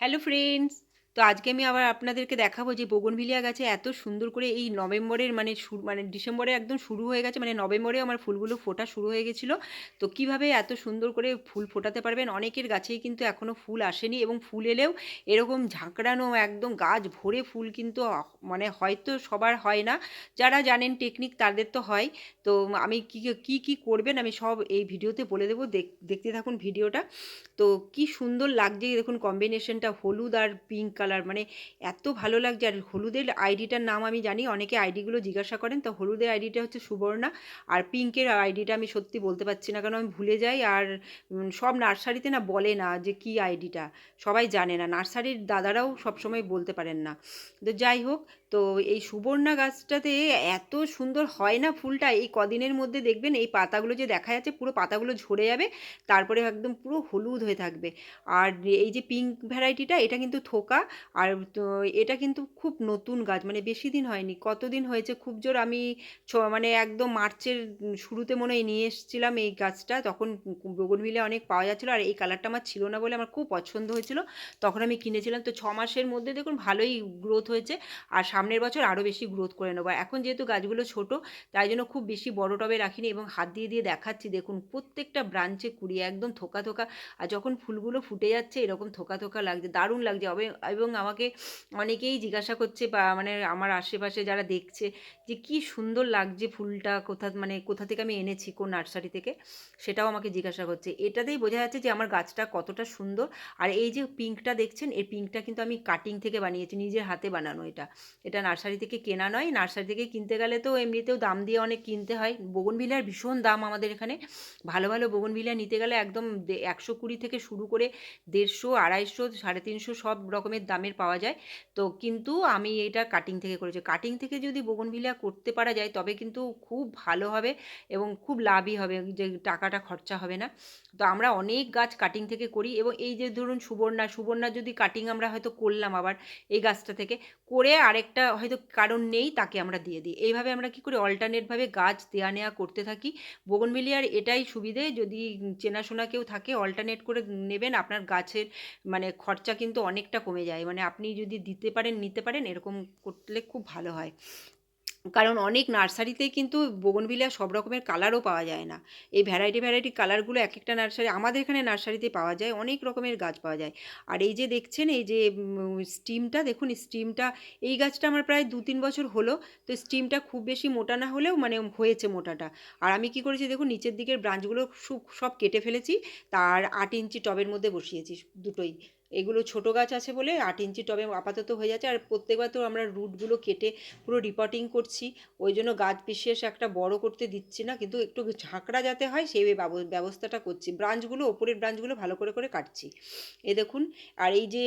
Hello friends তো আজকে আমি আবার আপনাদেরকে দেখাবো যে বোগনভিলিয়া গাছে এত সুন্দর করে এই নভেম্বরের মানে শুরু মানে ডিসেম্বরে একদম শুরু হয়ে গেছে মানে নভেম্বরে আমার ফুলগুলো ফোটা শুরু হয়ে গেছিল। তো কীভাবে এত সুন্দর করে ফুল ফোটাতে পারবেন? অনেকের গাছেই কিন্তু এখনও ফুল আসেনি এবং ফুল এলেও এরকম ঝাঁকড়ানো একদম গাছ ভরে ফুল কিন্তু মানে হয়তো সবার হয় না। যারা জানেন টেকনিক তাদের তো হয়। তো আমি কী কী কী করবেন আমি সব এই ভিডিওতে বলে দেবো। দেখতে থাকুন ভিডিওটা। তো কি সুন্দর লাগছে, দেখুন কম্বিনেশনটা হলুদ আর পিঙ্ক কালার মানে এত ভালো লাগছে। আর হলুদের আইডিটার নাম আমি জানি, অনেকে আইডিগুলো জিজ্ঞাসা করেন, তো হলুদের আইডিটা হচ্ছে সুবর্ণা, আর পিঙ্কের আইডিটা আমি সত্যি বলতে পারছি না, কারণ আমি ভুলে যাই। আর সব নার্সারিতে না বলে না যে কি আইডিটা সবাই জানে না, নার্সারির দাদারাও সবসময় বলতে পারেন না। তো যাই হোক, তো এই সুবর্ণা গাছটাতে এত সুন্দর হয় না ফুলটা, এই কদিনের মধ্যে দেখবেন এই পাতাগুলো যে দেখা যাচ্ছে, পুরো পাতাগুলো ঝরে যাবে, তারপরে একদম পুরো হলুদ হয়ে থাকবে। আর এই যে পিঙ্ক ভ্যারাইটিটা এটা কিন্তু থোকা আর তো এটা কিন্তু খুব নতুন গাছ মানে বেশি দিন হয়নি। কতদিন হয়েছে? খুব জোর আমি ছ মানে একদম মার্চের শুরুতে মনে হয় নিয়ে এসেছিলাম এই গাছটা। তখন বগনভিলে অনেক পাওয়া যাচ্ছিল আর এই কালারটা আমার ছিল না বলে আমার খুব পছন্দ হয়েছিল। তখন আমি কিনেছিলাম। তো ছ মাসের মধ্যে দেখুন ভালোই গ্রোথ হয়েছে আর সামনের বছর আরও বেশি গ্রোথ করে নেব। এখন যেহেতু গাছগুলো ছোট, তাই জন্য খুব বেশি বড় টবে রাখিনি এবং হাত দিয়ে দিয়ে দেখাচ্ছি। দেখুন প্রত্যেকটা ব্রাঞ্চে কুড়িয়ে একদম থোকা থোকা আর যখন ফুলগুলো ফুটে যাচ্ছে এরকম থোকা থোকা লাগছে, দারুণ লাগছে। এবং আমাকে অনেকেই জিজ্ঞাসা করছে বা মানে আমার আশেপাশে যারা দেখছে যে কি সুন্দর লাগছে ফুলটা, কোথা মানে কোথা থেকে আমি এনেছি, কোন নার্সারি থেকে, সেটাও আমাকে জিজ্ঞাসা করছে। এটাতেই বোঝা যাচ্ছে যে আমার গাছটা কতটা সুন্দর। আর এই যে পিঙ্কটা দেখছেন এই পিঙ্কটা কিন্তু আমি কাটিং থেকে বানিয়েছি, নিজের হাতে বানানো এটা। এটা নার্সারি থেকে কেনা নয়, নার্সারি থেকে কিনতে গেলে তো এমনিতেও দাম দিয়ে অনেক কিনতে হয়। বোগনভিলার ভীষণ দাম আমাদের এখানে। ভালো ভালো বোগনভিলা নিতে গেলে একদম একশো কুড়ি থেকে শুরু করে দেড়শো, আড়াইশো, সাড়ে তিনশো সব রকমের দামের পাওয়া যায়। তো কিন্তু আমি এটা কাটিং থেকে করেছি। কাটিং থেকে যদি বোগনভিলিয়া করতে পারা যায়, তবে কিন্তু খুব ভালো হবে এবং খুব লাভই হবে। যে টাকাটা খরচা হবে না। তো আমরা অনেক গাছ কাটিং থেকে করি এবং এই যে ধরুন সুবর্ণা সুবর্ণা যদি কাটিং আমরা হয়তো করলাম আবার এই গাছটা থেকে, করে আরেকটা হয়তো কারণ নেই তাকে আমরা দিয়ে দিই। এইভাবে আমরা কী করি? অল্টারনেটভাবে গাছ দেয়া নেওয়া করতে থাকি। বোগনভেলিয়ার এটাই সুবিধে যদি চেনাশোনা কেউ থাকে অল্টারনেট করে নেবেন, আপনার গাছের মানে খরচা কিন্তু অনেকটা কমে যায়। মানে আপনি যদি দিতে পারেন, নিতে পারেন, এরকম করলে খুব ভালো হয়। কারণ অনেক নার্সারিতেই কিন্তু বোগনভিলিয়া সব রকমের কালারও পাওয়া যায় না। এই ভ্যারাইটি ভ্যারাইটি কালারগুলো এক একটা নার্সারি, আমাদের এখানে নার্সারিতে পাওয়া যায়, অনেক রকমের গাছ পাওয়া যায়। আর এই যে দেখছেন, এই যে স্টিমটা, দেখুন স্টিমটা, এই গাছটা আমার প্রায় দু তিন বছর হলো, তো স্টিমটা খুব বেশি মোটা না হলেও মানে হয়েছে মোটাটা। আর আমি কি করেছি দেখুন, নিচের দিকের ব্রাঞ্চগুলো সব কেটে ফেলেছি, তার আট ইঞ্চি টবের মধ্যে বসিয়েছি, দুটোই। এগুলো ছোট গাছ আছে বলে আট ইঞ্চি টবে আপাতত হয়ে যাচ্ছে। আর প্রত্যেকবার তো আমরা রুটগুলো কেটে পুরো রিপোর্টিং করছি। ওই জন্য গাছ বিশেষ একটা বড় করতে দিচ্ছি না। কিন্তু একটু ঝাঁকড়া যাতে হয়, সেই ব্যবস্থাটা করছি। ব্রাঞ্চগুলো ওপরের ব্রাঞ্চগুলো ভালো করে করে কাটছি। এ দেখুন, আর এই যে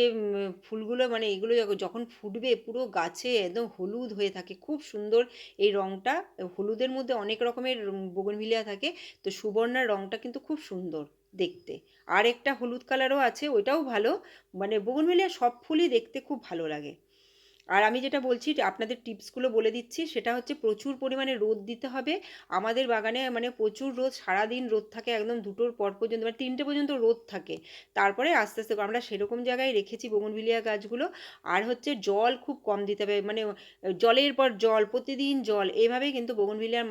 ফুলগুলো মানে এগুলো যখন ফুটবে, পুরো গাছে একদম হলুদ হয়ে থাকে। খুব সুন্দর এই রঙটা হলুদের মধ্যে অনেক রকমের বগনভিলিয়া থাকে। তো সুবর্ণার রঙটা কিন্তু খুব সুন্দর। দেখতে। আর একটা হলুদ কালারও আছে, ওইটাও ভালো। মানে বোগনভেলিয়া সব ফুলই দেখতে খুব ভালো লাগে। আর আমি যেটা বলছি আপনাদের টিপসগুলো বলে দিচ্ছি, সেটা হচ্ছে প্রচুর পরিমাণে রোদ দিতে হবে। আমাদের বাগানে মানে প্রচুর রোদ, সারাদিন রোদ থাকে একদম দুটোর পর পর্যন্ত মানে তিনটে পর্যন্ত রোদ থাকে। তারপরে আস্তে আস্তে আমরা সেরকম জায়গায় রেখেছি বগনভিলিয়া গাছগুলো। আর হচ্ছে জল খুব কম দিতে হবে মানে জলের পর জল, প্রতিদিন জল এভাবেই কিন্তু বগনভিলিয়ার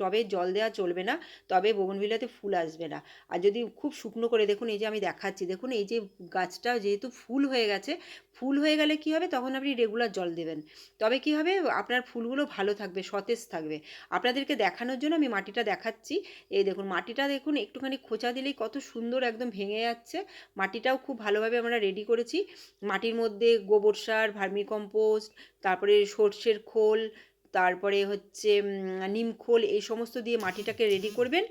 টবে জল দেওয়া চলবে না, তবে বগনভিলিয়াতে ফুল আসবে না। আর যদি খুব শুকনো করে, দেখুন এই যে আমি দেখাচ্ছি, দেখুন এই যে গাছটা যেহেতু ফুল হয়ে গেছে, ফুল হয়ে গেলে কি হবে? তখন আপনি রেগুলার জল দেবেন। তবে কি হবে? আপনার ফুলগুলো ভালো থাকবে, সতেজ থাকবে। আপনাদেরকে দেখানোর জন্য আমি মাটিটা দেখাচ্ছি। এই দেখুন, মাটিটা দেখুন, একটুখানি খোঁচা দিলেই কত সুন্দর একদম ভেঙে যাচ্ছে। মাটিটাও খুব ভালোভাবে আমরা রেডি করেছি। মাটির মধ্যে গোবর সার, ভার্মিকম্পোস্ট, তারপরে সর্ষের খোল তারপরে হচ্ছে নিমখোল এই সমস্ত দিয়ে মাটিটাকে রেডি করবেন।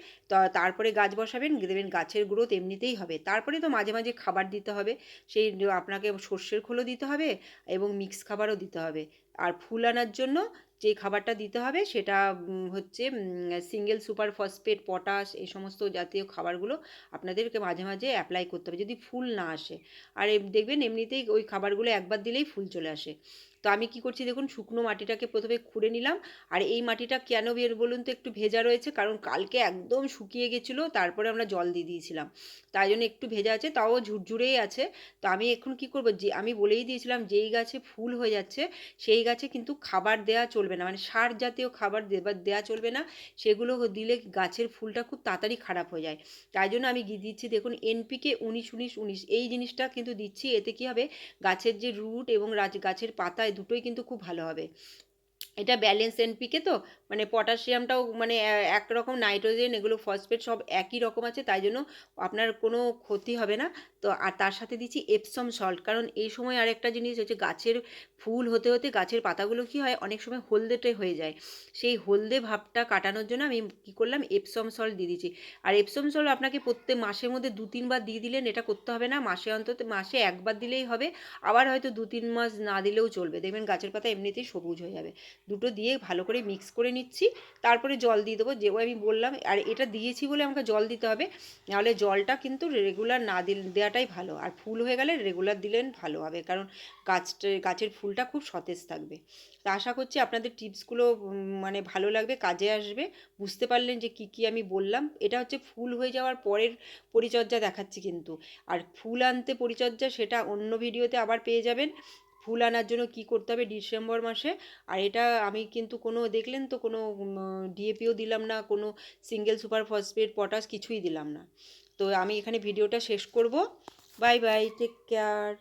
তারপরে গাছ বসাবেন, দেবেন গাছের গ্রোথ এমনিতেই হবে। তারপরে তো মাঝে মাঝে খাবার দিতে হবে। সেই আপনাকে সর্ষের খোলও দিতে হবে এবং মিক্স খাবারও দিতে হবে। আর ফুল আনার জন্য যে খাবারটা দিতে হবে সেটা হচ্ছে সিঙ্গেল সুপার ফসফেট পটাশ এই সমস্ত জাতীয় খাবারগুলো আপনাদেরকে মাঝে মাঝে অ্যাপ্লাই করতে হবে যদি ফুল না আসে। আর দেখবেন এমনিতেই ওই খাবারগুলো একবার দিলেই ফুল চলে আসে। তো আমি কি করছি দেখুন, শুকনো মাটিটাকে প্রথমে খুঁড়ে নিলাম। আর এই মাটিটা কেন বের বলুন তো একটু ভেজা রয়েছে, কারণ কালকে একদম শুকিয়ে গেছিল, তারপরে আমরা জল দিয়ে দিয়েছিলাম। তাই জন্য একটু ভেজা আছে, তাও ঝুরঝুরেই আছে। তো আমি এখন কি করব, যে, আমি বলেই দিয়েছিলাম, যেই গাছে ফুল হয়ে যাচ্ছে, সেই গাছে কিন্তু খাবার দেওয়া চলবে না। মানে সার জাতীয় খাবার দেবার দেওয়া চলবে না। সেগুলো দিলে গাছের ফুলটা খুব তাড়াতাড়ি খারাপ হয়ে যায়। তাই জন্য আমি দিচ্ছি, দেখুন এনপিকে উনিশ উনিশ উনিশ। এই জিনিসটা কিন্তু দিচ্ছি, এতে কি হবে? গাছের যে রুট এবং গাছের পাতায় দুটোই কিন্তু খুব ভালো হবে। এটা ব্যালেন্স এনপিকে তো? মানে পটাশিয়ামটাও মানে একরকম নাইট্রোজেন এগুলো ফসফেট সব একই রকম আছে, তাই জন্য আপনার কোনো ক্ষতি হবে না। তো, আর তার সাথে দিচ্ছি এপসম সল্ট কারণ এই সময় আর একটা জিনিস হচ্ছে গাছের ফুল হতে হতে গাছের পাতাগুলো কি হয়, অনেক সময় হলদেটে হয়ে যায়। সেই হলদে ভাবটা কাটানোর জন্য আমি কি করলাম এপসম সল্ট দিয়ে দিচ্ছি। আর এপসম সল্ট আপনাকে প্রত্যেক মাসের মধ্যে দু তিনবার দিয়ে দিলেন, এটা করতে হবে না, মাসে অন্তত, মাসে একবার দিলেই হবে, আবার হয়তো দু, তিন মাস না দিলেও চলবে। দেখবেন গাছের পাতা এমনিতেই সবুজ হয়ে যাবে। দুটো দিয়ে ভালো করে মিক্স করে নিচ্ছি। তারপরে জল দিয়ে দেবো। যে আমি বললাম, আর এটা দিয়েছি বলে আমাকে জল দিতে হবে। নাহলে জলটা কিন্তু রেগুলার না দিল, দেওয়াটাই ভালো। আর ফুল হয়ে গেলে রেগুলার দিলেন ভালো হবে, কারণ গাছটা, গাছের ফুলটা খুব সতেজ থাকবে। তা আশা করছি আপনাদের টিপসগুলো মানে ভালো লাগবে, কাজে আসবে। বুঝতে পারলেন যে কি কি আমি বললাম। এটা হচ্ছে ফুল হয়ে যাওয়ার পরের পরিচর্যা দেখাচ্ছি কিন্তু। আর ফুল আনতে পরিচর্যা, সেটা অন্য ভিডিওতে আবার পেয়ে যাবেন। ফুল আনার জন্য কি করতে হবে ডিসেম্বর মাসে? আর এটা আমি কিন্তু কোনো, দেখলেন তো কোনো ডিএপিও দিলাম না, কোনো সিঙ্গেল সুপার ফসফেট, পটাশ কিছুই দিলাম না। তো আমি এখানে ভিডিওটা শেষ করব। Bye bye take care